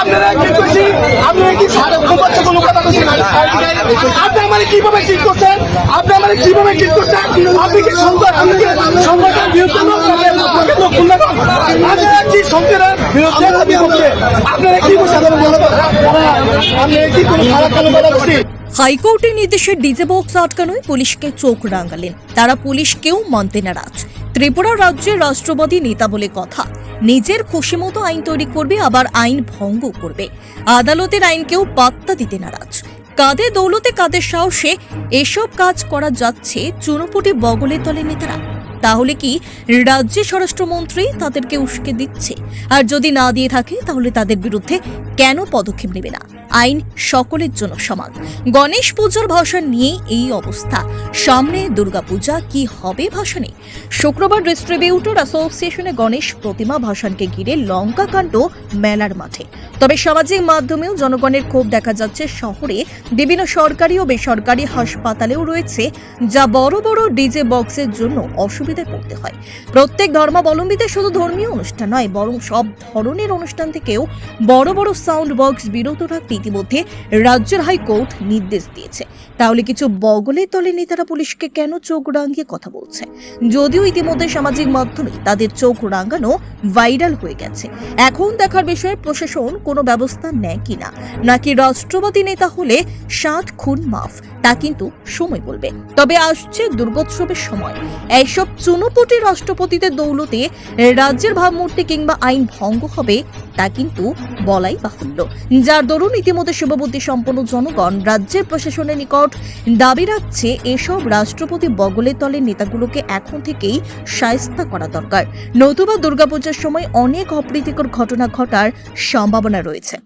আপনারা কি করছি আপনারা কি খবরটা কোনো কথা আপনি আমার কীভাবে করছেন? আপনি আমার কীভাবে করছেন? আপনি কি কি সংবাদের বিরুদ্ধে হাইকোর্টের নির্দেশে ডিজে বক্স আটকানোয় পুলিশকে চোখ রাঙালেন। তারা পুলিশকেও মানতে নারাজ। ত্রিপুরা রাজ্যের রাষ্ট্রবাদী নেতা বলে কথা। নিজের খুশি মতো আইন তৈরি করবে, আবার আইন ভঙ্গ করবে। আদালতের আইনকেও পাত্তা দিতে নারাজ। কাঁধে দৌলতে কাদের সাহসে এসব কাজ করা যাচ্ছে চুনোপুটি বগলের তলে নেতারা। তাহলে কি রাজ্যের স্বরাষ্ট্রমন্ত্রী তাদেরকে উস্কে দিচ্ছে? আর যদি না দিয়ে থাকে, তাহলে তাদের বিরুদ্ধে কেন পদক্ষেপ নেবে না? আইন সকলের জন্য সমান। গণেশ পূজার ভাষণ নিয়ে এই অবস্থা। সামনে দুর্গাপূজা, কি হবে ভাষণে? শুক্রবার ডিস্ট্রিবিউটর অ্যাসোসিয়েশনে গণেশ প্রতিমা ভাষণকে ঘিরে লঙ্কা কাণ্ড মেলার মাঠে। তবে সামাজিক মাধ্যমেও জনগণের ক্ষোভ দেখা যাচ্ছে শহরে। বিভিন্ন সরকারি ও বেসরকারি হাসপাতালেও রয়েছে, যা বড় বড় ডিজে বক্সের জন্য অসুবিধায় পড়তে হয়। প্রত্যেক ধর্মাবলম্বীদের শুধু ধর্মীয় অনুষ্ঠান নয়, বরং সব ধরনের অনুষ্ঠান থেকেও বড় বড় সাউন্ড বক্স বিরত রাখতে ইতিমধ্যে রাজ্যের হাইকোর্ট নির্দেশ দিয়েছে। তাহলে কিছু বগলের দলের নেতারা পুলিশকে কেন চোখ রাঙিয়ে কথা বলছে? যদিও ইতিমধ্যে সামাজিক মাধ্যমে তাদের চোখ রাঙানো ভাইরাল হয়ে গেছে। এখন দেখার বিষয়ে প্রশাসন কোনো ব্যবস্থা নেয় কিনা? নাকি রাষ্ট্রবাদী নেতা হলে সাত খুন মাফ? তা কিন্তু সময় বলবে। তবে আসছে দুর্গোৎসবের সময়। এইসব চুনোপটি রাষ্ট্রপতিদের দৌলতে রাজ্যের ভাবমূর্তি কিংবা আইন ভঙ্গ হবে তা কিন্তু বলাই বাহুল্য। যার দরুন ইতিমধ্যে শুভবুদ্ধি সম্পন্ন জনগণ রাজ্যের প্রশাসনের নিকট দাবি রাখছে, এসব রাষ্ট্রপতি বগলে তলের নেতাগুলোকে এখন থেকেই সায়স্তা করা দরকার। নতুবা দুর্গাপূজার সময় অনেক অপ্রীতিকর ঘটনা ঘটার সম্ভাবনা রয়েছে।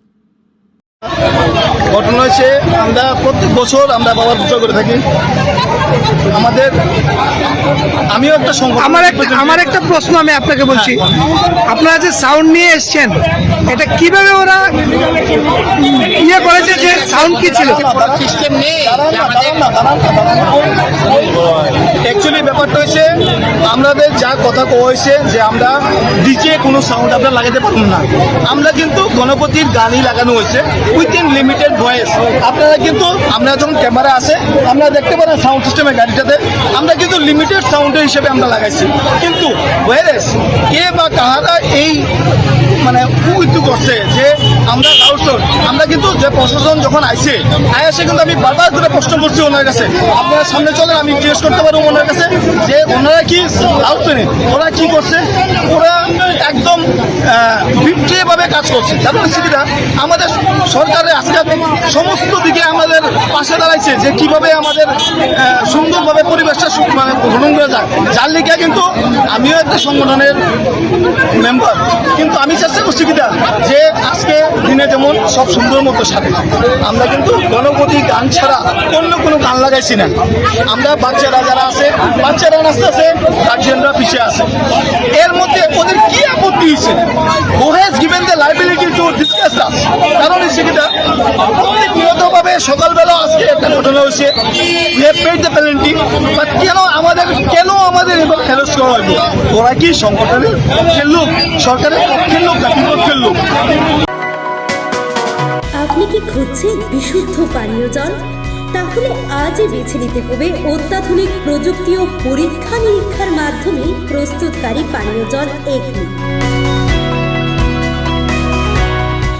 ঘটনা হয়েছে আমরা প্রত্যেক বছর আমরা বাবার পুজো করে থাকি। আমাদের আমিও একটা আমার একটা আমার একটা প্রশ্ন আমি আপনাকে বলছি। আপনারা যে সাউন্ড নিয়ে এসেছেন এটা কীভাবে ওরা ইয়ে করেছে যে সাউন্ড কি ছিল? সিস্টেম নেই। অ্যাকচুয়ালি ব্যাপারটা হয়েছে আমাদের যা কথা কওয়া হয়েছে যে আমরা ডিজে কোনো সাউন্ড আমরা লাগাতে পারব না। আমরা কিন্তু গণপতির গানই লাগানো হয়েছে উইথিন লিমিটেড ভয়েস আপনারা কিন্তু, আমরা যখন ক্যামেরা আছে, আমরা দেখতে পারেন সাউন্ড সিস্টেমের গাড়িটাতে, আমরা কিন্তু লিমিটেড সাউন্ডের হিসেবে আমরা লাগাইছি। কিন্তু ওয়ারেস কে বা কাহারা এই মানে উইথু করছে যে আমরা লাউডসোর আমরা কিন্তু যে প্রশাসন যখন আইছে আয়াসে কিন্তু আমি বারবার করে প্রশ্ন করছি ওনার কাছে। আপনারা সামনে চলেন, আমি জিজ্ঞেস করতে পারব ওনার কাছে যে ওনারা কি লাউডসোরে ওরা কি করছে? ওরা একদম বিক্রিয়ভাবে কাজ করছে। তাদের সিটিটা আমাদের সরকারের আজকে সমস্ত দিকে আমাদের পাশে দাঁড়াইছে যে কীভাবে আমাদের সুন্দরভাবে পরিবেশটা মানে গ্রহণ করা যায়। যার লিখে কিন্তু আমিও একটা সংগঠনের মেম্বার কিন্তু আমি চেষ্টা করছি কিনা, যে আজকে দিনে যেমন সব সুন্দর মতো সাথে আমরা কিন্তু গণপতি গান ছাড়া অন্য কোনো গান লাগাইছি না। আমরা বাচ্চারা যারা আছে, বাচ্চারা নাচতে আছে গার্জিয়ানরা পিছিয়ে আছে। এর মধ্যে ওদের কি আপত্তি হয়েছে? Who's given the liability to discuss কারণ কিনা প্রতিনিয়তভাবে সকালবেলা আজকে একটা ঘটনা হয়েছে। হ্যাভ দ্য পেনাল্টি বাট কেন আমাদের কেন আমাদের এবার হ্যারাস করা হইব ওরা কি সংগঠনের পক্ষের লোক? সরকারের পক্ষের লোক না বিপক্ষের লোক? আপনি কি খুঁজছেন বিশুদ্ধ পানীয় জল? তাহলে আজই বেছে নিতে হবে অত্যাধুনিক প্রযুক্তি ও পরীক্ষা নিরীক্ষার মাধ্যমে প্রস্তুতকারী পানীয় জল এগনি।